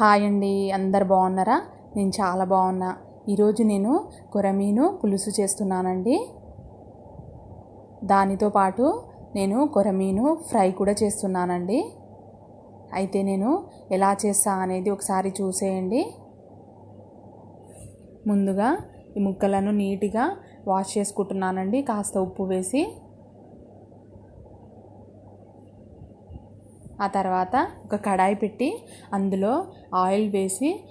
Hi అండి అందరు బాగున్నారా? నేను చాలా బాగున్నా. ఈరోజు నేను కొరమీను పులుసు చేస్తున్నానండి. దానితో పాటు నేను కొరమీను ఫ్రై కూడా చేస్తున్నానండి. అయితే నేను ఎలా చేస్తా అనేది ఒకసారి చూసేయండి. ముందుగా ఈ ముక్కలను నీట్గా వాష్ చేసుకుంటున్నానండి. కాస్త ఉప్పు వేసి ఆ తర్వాత ఒక కడాయి పెట్టి అందులో ఆయిల్ వేసి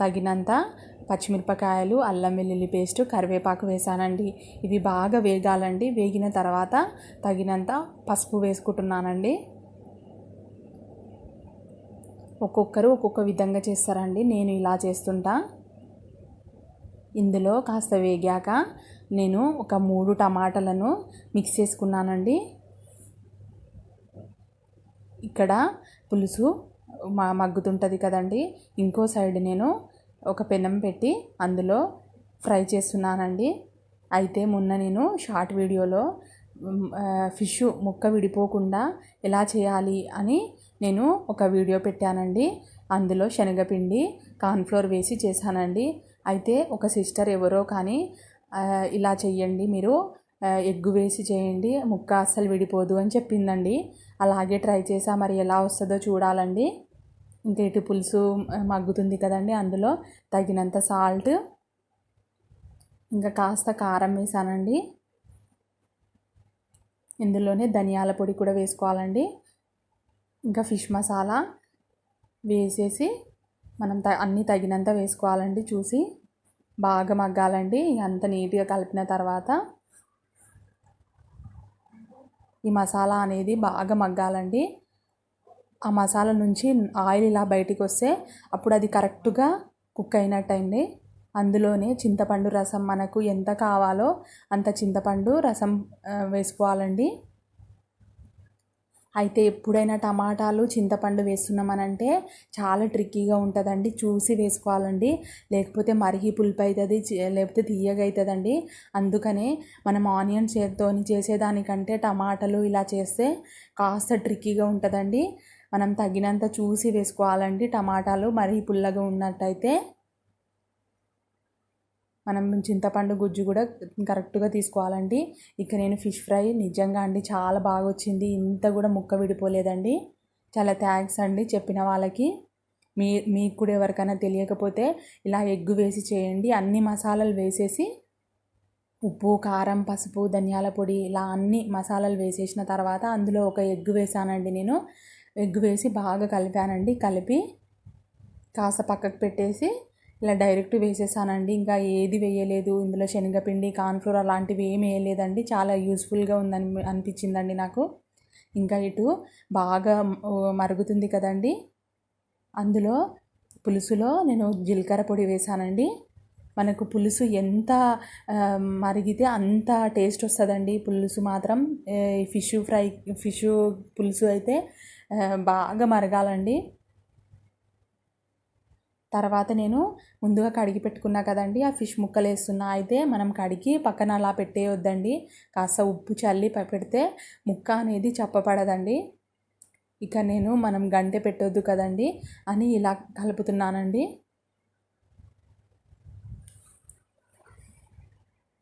తగినంత పచ్చిమిరపకాయలు అల్లం వెల్లుల్లి పేస్ట్ కరివేపాకు వేసానండి. ఇవి బాగా వేగాలండి. వేగిన తర్వాత తగినంత పసుపు వేసుకుంటున్నానండి. ఒక్కొక్కరు ఒక్కొక్క విధంగా చేస్తారండి. నేను ఇలా చేస్తుంటా. ఇందులో కాస్త వేగాక నేను ఒక మూడు టమాటాలను మిక్స్ చేసుకున్నానండి. ఇక్కడ పులుసు మా మగ్గుతుంటుంది కదండి. ఇంకో సైడ్ నేను ఒక పెనం పెట్టి అందులో ఫ్రై చేస్తున్నానండి. అయితే మొన్న నేను షార్ట్ వీడియోలో ఫిష్ ముక్క విడిపోకుండా ఎలా చేయాలి అని నేను ఒక వీడియో పెట్టానండి. అందులో శనగపిండి కార్న్ఫ్లోర్ వేసి చేశానండి. అయితే ఒక సిస్టర్ ఎవరో కానీ ఇలా చెయ్యండి మీరు. ఎగ్గు వేసి చేయండి ముక్క అస్సలు విడిపోదు అని చెప్పిందండి. అలాగే ట్రై చేసా మరి ఎలా వస్తుందో చూడాలండి. ఇంకా ఇటు పులుసు మగ్గుతుంది కదండి అందులో తగినంత సాల్ట్. ఇంకా కాస్త కారం వేసానండి. ఇందులోనే ధనియాల పొడి కూడా వేసుకోవాలండి. ఇంకా ఫిష్ మసాలా వేసేసి మనం త అన్నీ తగినంత వేసుకోవాలండి చూసి. బాగా మగ్గాలండి అంత నీట్గా కలిపిన తర్వాత. ఈ మసాలా అనేది బాగా మగ్గాలండి. ఆ మసాలా నుంచి ఆయిల్ ఇలా బయటికి వస్తే అప్పుడు అది కరెక్ట్గా కుక్ అయినట్టయింది. అందులోనే చింతపండు రసం మనకు ఎంత కావాలో అంత చింతపండు రసం వేసుకోవాలండి. అయితే ఎప్పుడైనా టమాటాలు చింతపండు వేస్తున్నామనంటే చాలా ట్రిక్కీగా ఉంటుందండి. చూసి వేసుకోవాలండి. లేకపోతే మరిగి పులుపు అవుతుంది లేకపోతే తీయగా అవుతుందండి అందుకనే మనం ఆనియన్ చేతితో చేసేదానికంటే టమాటాలు ఇలా చేస్తే కాస్త ట్రిక్కీగా ఉంటుందండి. మనం తగినంత చూసి వేసుకోవాలండి టమాటాలు. మరీ పుల్లగా ఉన్నట్టయితే మనం చింతపండు గుజ్జు కూడా కరెక్ట్గా తీసుకోవాలండి. ఇక నేను ఫిష్ ఫ్రై నిజంగా అండి చాలా బాగా వచ్చింది. ఇంత కూడా ముక్క విడిపోలేదండి. చాలా థ్యాంక్స్ అండి చెప్పిన వాళ్ళకి. మీ మీకు కూడా ఎవరికైనా తెలియకపోతే ఇలా ఎగ్గు వేసి చేయండి. అన్ని మసాలాలు వేసేసి ఉప్పు కారం పసుపు ధనియాల పొడి ఇలా అన్ని మసాలాలు వేసేసిన తర్వాత అందులో ఒక ఎగ్గు వేసానండి నేను. ఎగ్గు వేసి బాగా కలిపానండి. కలిపి కాస్త పక్కకు పెట్టేసి ఇలా డైరెక్ట్ వేసేసానండి. ఇంకా ఏది వేయలేదు. ఇందులో శనగపిండి కాన్ఫ్లోర్ అలాంటివి ఏమి వేయలేదండి. చాలా యూస్ఫుల్గా ఉందని అనిపించిందండి నాకు. ఇంకా ఇటు బాగా మరుగుతుంది కదండి. అందులో పులుసులో నేను జీలకర్ర పొడి వేసానండి. మనకు పులుసు ఎంత మరిగితే అంత టేస్ట్ వస్తుందండి. పులుసు మాత్రం ఫిష్ ఫ్రై ఫిష్ పులుసు అయితే బాగా మరగాలండి. తర్వాత నేను ముందుగా కడిగి పెట్టుకున్నా కదండి ఆ ఫిష్ ముక్కలు వేస్తున్నా అయితే మనం కడిగి పక్కన అలా పెట్టేయొద్దండి. కాస్త ఉప్పు చల్లి పెడితే ముక్క అనేది చప్పపడదండి ఇక నేను మనం గంటె పెట్టొద్దు కదండి అని ఇలా కలుపుతున్నానండి.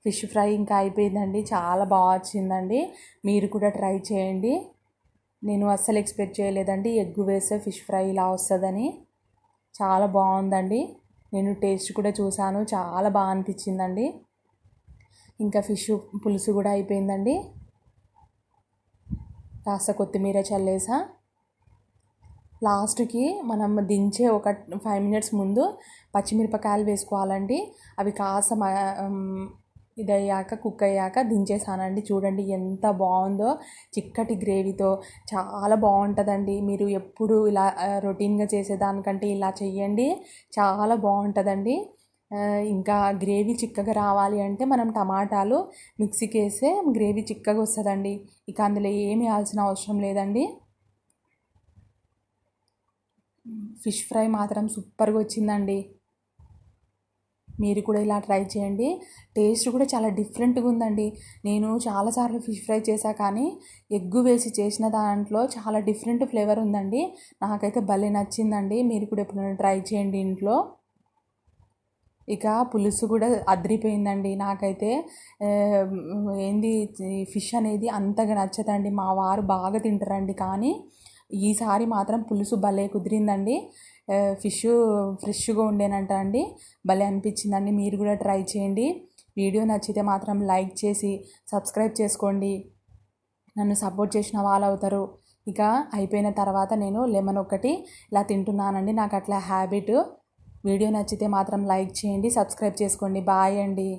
ఫిష్ ఫ్రై ఇంకా అయిపోయిందండి. చాలా బాగా వచ్చిందండి. మీరు కూడా ట్రై చేయండి. నేను అస్సలు ఎక్స్పెక్ట్ చేయలేదండి ఎగ్గు వేస్తే ఫిష్ ఫ్రై ఇలా వస్తుందని. చాలా బాగుందండి. నేను టేస్ట్ కూడా చూశాను. చాలా బాగా అనిపించిందండి. ఇంకా ఫిష్ పులుసు కూడా అయిపోయిందండి. కాస్త కొత్తిమీర చల్లేసా. లాస్ట్కి మనం దించే ఒక ఫైవ్ మినిట్స్ ముందు పచ్చిమిరపకాయలు వేసుకోవాలండి. అవి కాస్త ఇది అయ్యాక కుక్ అయ్యాక దించేసానండి. చూడండి ఎంత బాగుందో చిక్కటి గ్రేవీతో. చాలా బాగుంటుందండి. మీరు ఎప్పుడు ఇలా రొటీన్గా చేసేదానికంటే ఇలా చెయ్యండి. చాలా బాగుంటుందండి. ఇంకా గ్రేవీ చిక్కగా రావాలి అంటే మనం టమాటాలు మిక్సీకి వేస్తే గ్రేవీ చిక్కగా వస్తుందండి ఇక అందులో ఏమి వేయాల్సిన అవసరం లేదండి. ఫిష్ ఫ్రై మాత్రం సూపర్గా వచ్చిందండి మీరు కూడా ఇలా ట్రై చేయండి. టేస్ట్ కూడా చాలా డిఫరెంట్గా ఉందండి. నేను చాలాసార్లు ఫిష్ ఫ్రై చేశా కానీ ఎగ్గు వేసి చేసిన దాంట్లో చాలా డిఫరెంట్ ఫ్లేవర్ ఉందండి. నాకైతే భలే నచ్చిందండి. మీరు కూడా ఎప్పుడైనా ట్రై చేయండి ఇంట్లో. ఇక పులుసు కూడా అదిరిపోయిందండి. నాకైతే ఏంది ఫిష్ అనేది అంతగా నచ్చదండి. మా వారు బాగా తింటారండి. కానీ ఈసారి మాత్రం పులుసు భలే కుదిరిందండి. ఫిష్ ఫ్రెష్గా ఉండేనంట అండి. భలే అనిపించిందండి. మీరు కూడా ట్రై చేయండి. వీడియో నచ్చితే మాత్రం లైక్ చేసి సబ్స్క్రైబ్ చేసుకోండి. నన్ను సపోర్ట్ చేసిన వాళ్ళు అవుతారు ఇక అయిపోయిన తర్వాత నేను లెమన్ ఒకటి ఇలా తింటున్నానండి. నాకు అట్లా హ్యాబిట్ వీడియో నచ్చితే మాత్రం లైక్ చేయండి సబ్స్క్రైబ్ చేసుకోండి. బాయ్ అండి.